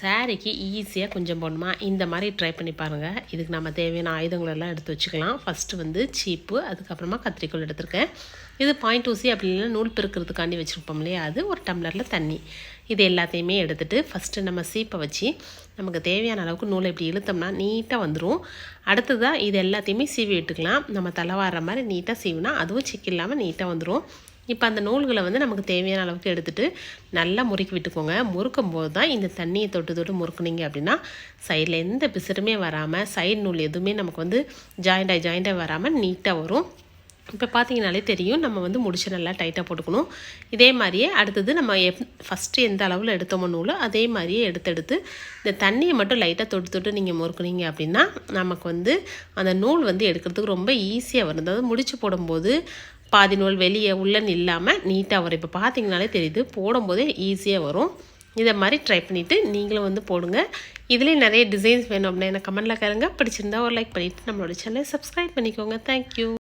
சாரிக்கு ஈஸியாக கொஞ்சம் போடணுமா? இந்த மாதிரி ட்ரை பண்ணி பாருங்கள் இதுக்கு நம்ம தேவையான ஆயுதங்களெல்லாம் எடுத்து வச்சுக்கலாம். ஃபஸ்ட்டு வந்து சீப்பு அதுக்கப்புறமா கத்திரிக்கோல் எடுத்திருக்கேன். இது பாயிண்ட் ஊசி அப்படி இல்லைன்னா நூல் பெருக்கிறதுக்காண்டி வச்சுருப்போம் இல்லையா? அது ஒரு டம்ளரில் தண்ணி. இது எல்லாத்தையுமே எடுத்துகிட்டு ஃபஸ்ட்டு நம்ம சீப்பை வச்சு நமக்கு தேவையான அளவுக்கு நூலை இப்படி இழுத்தோம்னா நீட்டாக வந்துடும் அடுத்ததாக இது எல்லாத்தையுமே சீவி விட்டுக்கலாம். நம்ம தலைவாடுற மாதிரி நீட்டாக சீவினா அதுவும் சிக்கில்லாமல் நீட்டாக வந்துடும் இப்போ அந்த நூல்களை வந்து நமக்கு தேவையான அளவுக்கு எடுத்துகிட்டு நல்லா முறுக்கி விட்டுக்கோங்க. முறுக்கும் போது தான் இந்த தண்ணியை தொட்டு தொட்டு முறுக்குனீங்க அப்படின்னா சைடில் எந்த பிசுறுமே வராமல் சைடு நூல் எதுவுமே நமக்கு வந்து ஜாயிண்டாக ஜாயிண்டாக வராமல் நீட்டாக வரும். இப்போ பார்த்தீங்கனாலே தெரியும். நம்ம வந்து முடிச்சு நல்லா டைட்டாக போட்டுக்கணும். இதே மாதிரியே அடுத்தது நம்ம எப் ஃபஸ்ட்டு எந்த அளவில் எடுத்தோமோ நூலோ அதே மாதிரியே எடுத்தெடுத்து இந்த தண்ணியை மட்டும் லைட்டாக தொட்டு தொட்டு நீங்கள் முறுக்குனீங்க அப்படின்னா நமக்கு வந்து அந்த நூல் வந்து எடுக்கிறதுக்கு ரொம்ப ஈஸியாக வரும். அதாவது முடிச்சு போடும்போது பாதி நூல் வெளியே உள்ளன்னு இல்லாமல் நீட்டாக வரும். இப்போ பார்த்தீங்கனாலே தெரியுது போடும்போதே ஈஸியாக வரும். இதை மாதிரி ட்ரை பண்ணிவிட்டு நீங்களும் வந்து போடுங்க. இதுலேயும் நிறைய டிசைன்ஸ் வேணும் அப்படின்னா எனக்கு கமெண்ட்டில் கேளுங்க. பிடிச்சிருந்தா ஒரு லைக் பண்ணிவிட்டு நம்மளோட சேனலை சப்ஸ்கிரைப் பண்ணிக்கோங்க. தேங்க்யூ